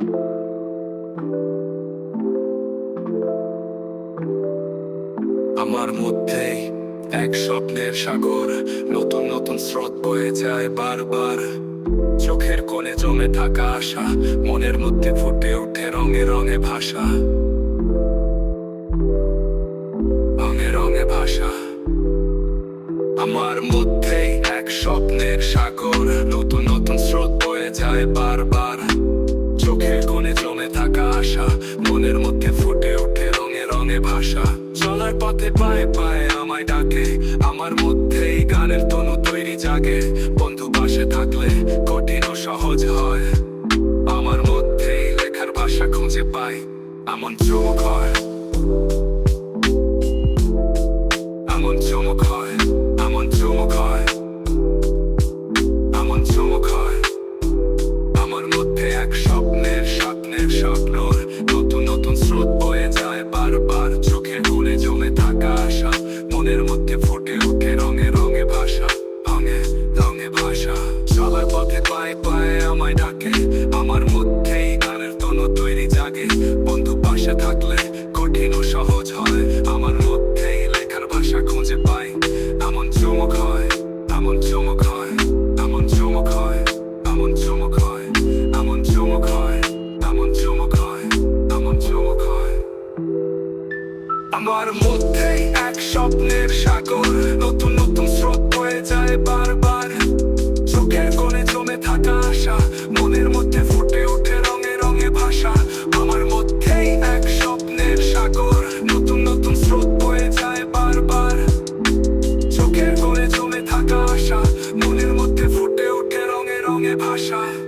আমার মধ্যেই এক স্বপ্নের সাগর, নতুন নতুন স্রোত বয়ে যায় বারবার। চোখের কোণে জমে থাকা আশা, মনের মধ্যে ফুটে ওঠে রঙে রঙে ভাষা। রঙে রঙে ভাষা। আমার মধ্যেই এক স্বপ্নের সাগর, নতুন নতুন স্রোত বয়ে যায় বারবার। আশা মনের মধ্যে ফুটে ওঠে রঙে রঙে ভাষা। চলার পথে পায়ে পায়ে আমায় ডাকে। আমার মধ্যেই গানের তনু তৈরি জাগে। বন্ধু পাশে থাকলে কঠিন ও সহজ হয়। আমার মধ্যেই লেখার ভাষা খুঁজে পাই। এমন চোখ হয়। পায়ে পায়ে আমায় ডাকে। আমার মধ্যেই গানের তনু তৈরি জাগে। বন্ধু, পাশে থাকলে কঠিন ও সহজ হয়। আমার মধ্যেই লেখার ভাষা খুঁজে পাই। এমন চমক হয়, এমন চমক হয়, এমন চমক হয়, এমন চমক হয়, এমন চমক হয়, এমন চমক হয়, এমন চমক হয়। আমার মধ্যেই এক স্বপ্নের সাগর। ভাষায়